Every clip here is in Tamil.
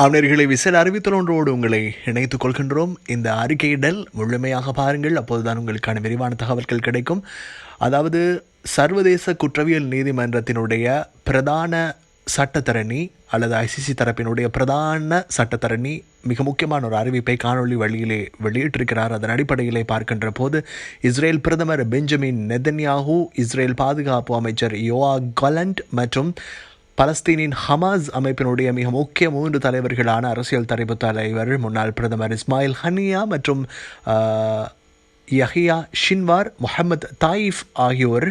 அவனர்களை விசேட அறிவித்தலொன்றோடு உங்களை இணைத்துக் கொள்கின்றோம். இந்த அறிக்கையிடல் முழுமையாக பாருங்கள். அப்போதுதான் உங்களுக்கான விரிவான தகவல்கள் கிடைக்கும். அதாவது சர்வதேச குற்றவியல் நீதிமன்றத்தினுடைய பிரதான சட்டத்தரணி அல்லது ஐசிசி தரப்பினுடைய பிரதான சட்டத்தரணி மிக முக்கியமான ஒரு அறிவிப்பை காணொலி வழியிலே வெளியிட்டிருக்கிறார். அதன் அடிப்படையிலே பார்க்கின்ற போது இஸ்ரேல் பிரதமர் பெஞ்சமின் நெதன்யாஹூ இஸ்ரேல் பாதுகாப்பு அமைச்சர் யோவா கலண்ட் மற்றும் பலஸ்தீனின் ஹமாஸ் அமைப்பினுடைய மிக முக்கிய மூன்று தலைவர்களான அரசியல் தலைப்பு தலைவர் முன்னாள் பிரதமர் இஸ்மாயில் ஹனியா மற்றும் யஹியா ஷின்வார் முஹம்மத் தாயிஃப் ஆகியோர்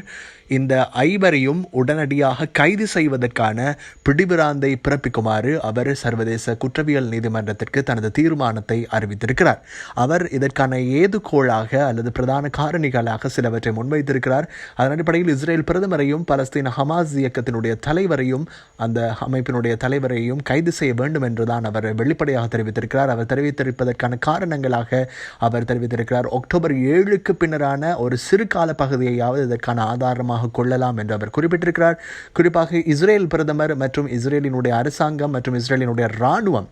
இந்த ஐவரையும் உடனடியாக கைது செய்வதற்கான பிடிபிராந்தை பிறப்பிக்குமாறு அவர் சர்வதேச குற்றவியல் நீதிமன்றத்திற்கு தனது தீர்மானத்தை அறிவித்திருக்கிறார். அவர் இதற்கான ஏதுகோளாக அல்லது பிரதான காரணிகளாக சிலவற்றை முன்வைத்திருக்கிறார். அதன் அடிப்படையில் இஸ்ரேல் பிரதமரையும் பலஸ்தீன ஹமாஸ் இயக்கத்தினுடைய தலைவரையும் அந்த அமைப்பினுடைய தலைவரையும் கைது செய்ய வேண்டும் என்றுதான் அவர் வெளிப்படையாக தெரிவித்திருக்கிறார். அவர் தெரிவித்திருப்பதற்கான காரணங்களாக அவர் தெரிவித்திருக்கிறார். அக்டோபர் ஏழுக்கு பின்னரான ஒரு சிறு கால பகுதியையாவது இதற்கான ஆதாரமாக கொள்ளலாம் என்று அவர் குறிப்பிட்டிருக்கிறார். குறிப்பாக இஸ்ரேல் பிரதமர் மற்றும் இஸ்ரேலினுடைய அரசாங்கம் மற்றும் இஸ்ரேலினுடைய இராணுவம்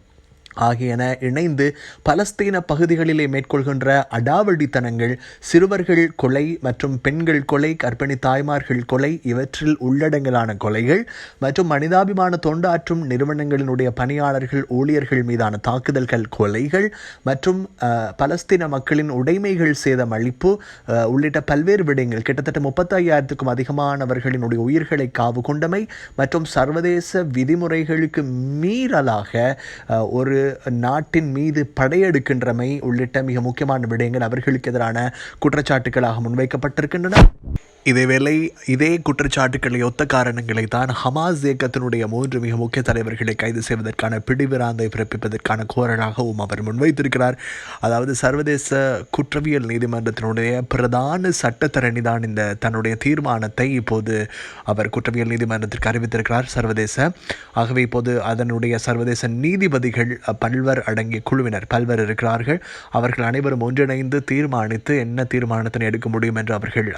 ஆகியன இணைந்து பலஸ்தீன பகுதிகளிலே மேற்கொள்கின்ற அடாவடித்தனங்கள் சிறுவர்கள் கொலை மற்றும் பெண்கள் கொலை கர்ப்பிணி தாய்மார்கள் கொலை இவற்றில் உள்ளடங்கலான கொலைகள் மற்றும் மனிதாபிமான தொண்டாற்றும் நிறுவனங்களினுடைய பணியாளர்கள் ஊழியர்கள் மீதான தாக்குதல்கள் கொலைகள் மற்றும் பலஸ்தீன மக்களின் உடைமைகள் சேதம் அளிப்பு உள்ளிட்ட பல்வேறு விடயங்கள். கிட்டத்தட்ட முப்பத்தையாயிரத்துக்கும் அதிகமானவர்களினுடைய உயிர்களை காவு கொண்டமை மற்றும் சர்வதேச விதிமுறைகளுக்கு மீறலாக ஒரு நாட்டின் மீது படையெடுக்கின்றமை உள்ளிட்ட மிக முக்கியமான விடயங்கள் அவர்களுக்கு எதிரான குற்றச்சாட்டுகளாக முன்வைக்கப்பட்டிருக்கின்றன. இதேவேளை இதே குற்றச்சாட்டுக்களை ஒத்த காரணங்களை தான் ஹமாஸ் இயக்கத்தினுடைய மூன்று மிக முக்கிய தலைவர்களை கைது செய்வதற்கான பிடிவிராந்தை பிறப்பிப்பதற்கான கோரலாகவும் அவர் முன்வைத்திருக்கிறார். அதாவது சர்வதேச குற்றவியல் நீதிமன்றத்தினுடைய பிரதான சட்டத்தரணி தான் இந்த தன்னுடைய தீர்மானத்தை இப்போது அவர் குற்றவியல் நீதிமன்றத்திற்கு அறிவித்திருக்கிறார். சர்வதேச. ஆகவே இப்போது அதனுடைய சர்வதேச நீதிபதிகள் பல்வர் அடங்கிய குழுவினர் பல்வர் இருக்கிறார்கள். அவர்கள் அனைவரும் ஒன்றிணைந்து தீர்மானித்து என்ன தீர்மானத்தினை எடுக்க முடியும் என்று அவர்கள்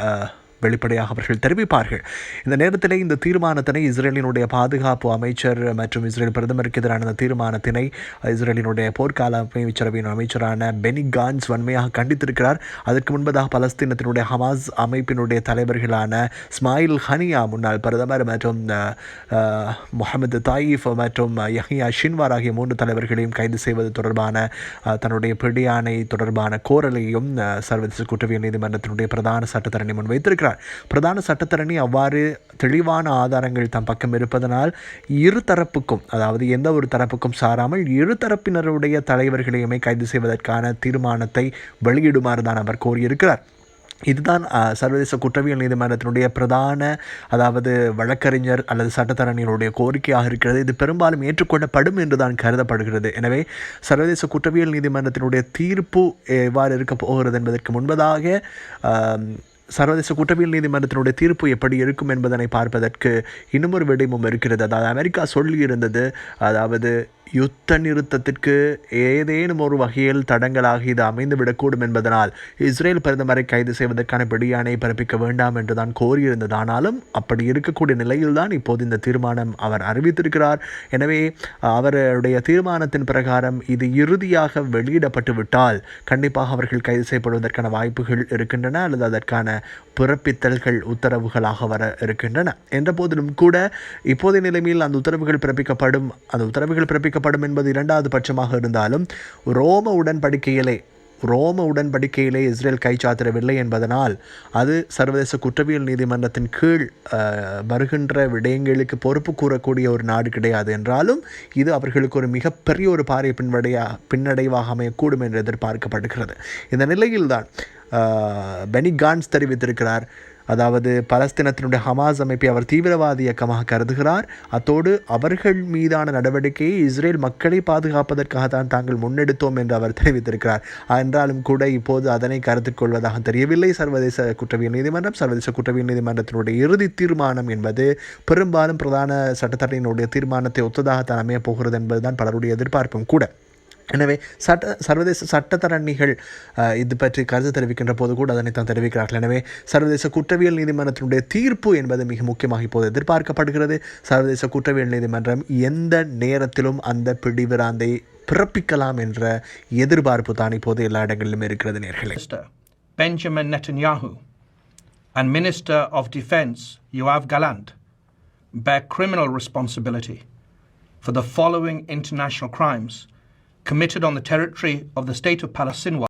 வெளிப்படையாக அவர்கள் தெரிவிப்பார்கள். இந்த நேரத்தில் இந்த தீர்மானத்தினை இஸ்ரேலினுடைய பாதுகாப்பு அமைச்சர் மற்றும் இஸ்ரேல் பிரதமருக்கு எதிரான இந்த தீர்மானத்தினை இஸ்ரேலினுடைய போர்க்கால அமைச்சரவையின் அமைச்சரான பெனி கான்ஸ் வன்மையாக கண்டித்திருக்கிறார். அதற்கு முன்பதாக பலஸ்தீனத்தினுடைய ஹமாஸ் அமைப்பினுடைய தலைவர்களான ஸ்மாயில் ஹனியா முன்னாள் பிரதமர் மற்றும் முகமது தாயிஃப் மற்றும் யஹியா ஷின்வார் ஆகிய மூன்று தலைவர்களையும் கைது செய்வது தொடர்பான தன்னுடைய பிடியானை தொடர்பான கோரலையும் சர்வதேச குற்றவியல் நீதிமன்றத்தினுடைய பிரதான சட்டத்தரணி முன்வைத்திருக்கிறார் பிரதான சட்டத்தரணி அவ்வாறு தெளிவான ஆதாரங்கள் தம் பக்கம் இருப்பதனால் இரு தரப்புக்கும் அதாவது எந்த ஒரு தரப்புக்கும் சாராமல் இரு தரப்பினருடைய தலைவர்களையுமே கைது செய்வதற்கான தீர்மானத்தை வெளியிடுமாறு தான் அவர் கோரியிருக்கிறார். இதுதான் சர்வதேச குற்றவியல் நீதிமன்றத்தினுடைய பிரதான அதாவது வழக்கறிஞர் அல்லது சட்டத்தரணிகளுடைய கோரிக்கையாக இருக்கிறது. இது பெரும்பாலும் ஏற்றுக்கொள்ளப்படும் என்று தான் கருதப்படுகிறது. எனவே சர்வதேச குற்றவியல் நீதிமன்றத்தினுடைய தீர்ப்பு எவ்வாறு இருக்க போகிறது என்பதற்கு முன்பதாக சர்வதேச குற்றவியல் நீதிமன்றத்தினுடைய தீர்ப்பு எப்படி இருக்கும் என்பதனை பார்ப்பதற்கு இன்னுமொரு விடயமும் இருக்கிறது. அதாவது அமெரிக்கா சொல்லியிருந்தது அதாவது யுத்த நிறுத்தத்திற்கு ஏதேனும் ஒரு வகையில் தடங்களாக இது அமைந்து விடக்கூடும் என்பதனால் இஸ்ரேல் பிரதமரை கைது செய்வதற்கான பிடியானை பிறப்பிக்க வேண்டாம் என்று தான் கோரியிருந்தது. ஆனாலும் அப்படி இருக்கக்கூடிய நிலையில்தான் இப்போது இந்த தீர்மானம் அவர் அறிவித்திருக்கிறார். எனவே அவருடைய தீர்மானத்தின் பிரகாரம் இது இறுதியாக வெளியிடப்பட்டு விட்டால் கண்டிப்பாக அவர்கள் கைது செய்யப்படுவதற்கான வாய்ப்புகள் இருக்கின்றன அல்லது அதற்கான பிறப்பித்தல்கள் உத்தரவுகளாக வர இருக்கின்றன. என்ற போதிலும் கூட இப்போதைய நிலைமையில் அந்த உத்தரவுகள் பிறப்பிக்கப்படும். அந்த உத்தரவுகள் பிறப்பிக்க பிறப்பிக்கப்படும் என்பது இரண்டாவது பட்சமாக இருந்தாலும் ரோம உடன்படிக்கையிலே ரோம உடன்படிக்கையிலே இஸ்ரேல் கைச்சாத்திடவில்லை என்பதனால் அது சர்வதேச குற்றவியல் நீதிமன்றத்தின் கீழ் வருகின்ற விடயங்களுக்கு பொறுப்பு கூறக்கூடிய ஒரு நாடு கிடையாது என்றாலும் இது அவர்களுக்கு ஒரு மிகப்பெரிய ஒரு பாரிய பின்வடையா பின்னடைவாக அமையக்கூடும் என்று எதிர்பார்க்கப்படுகிறது. இந்த நிலையில்தான் அஹ், பெனி கான்ஸ் தெரிவித்திருக்கிறார் அதாவது பலஸ்தீனத்தினுடைய ஹமாஸ் அமைப்பை அவர் தீவிரவாத இயக்கமாக கருதுகிறார். அத்தோடு அவர்கள் மீதான நடவடிக்கையை இஸ்ரேல் மக்களை பாதுகாப்பதற்காக தான் தாங்கள் முன்னெடுத்தோம் என்று அவர் தெரிவித்திருக்கிறார். என்றாலும் கூட இப்போது அதனை கருத்தில் கொள்வதாக தெரியவில்லை. சர்வதேச குற்றவியல் நீதிமன்றம் சர்வதேச குற்றவியல் நீதிமன்றத்தினுடைய இறுதி தீர்மானம் என்பது பெரும்பாலும் பிரதான சட்டத்தரணியினுடைய தீர்மானத்தை ஒத்ததாகத்தான் அமையப் போகிறது என்பதுதான் பலருடைய எதிர்பார்ப்பும் கூட. எனவே சட்ட சர்வதேச சட்டத்தரணிகள் இது பற்றி கருத்து தெரிவிக்கின்ற போது கூட அதனை தான் தெரிவிக்கிறார்கள். எனவே சர்வதேச குற்றவியல் நீதிமன்றத்தினுடைய தீர்ப்பு என்பது மிக முக்கியமாக இப்போது எதிர்பார்க்கப்படுகிறது. சர்வதேச குற்றவியல் நீதிமன்றம் எந்த நேரத்திலும் அந்த பிடிவிராந்தை பிறப்பிக்கலாம் என்ற எதிர்பார்ப்பு தான் இப்போது எல்லா இடங்களிலும் இருக்கிறது நேர்களே. Minister Benjamin and minister of defence Defense Yoav Gallant bear criminal responsibility for the following international crimes committed on the territory of the state of Palestine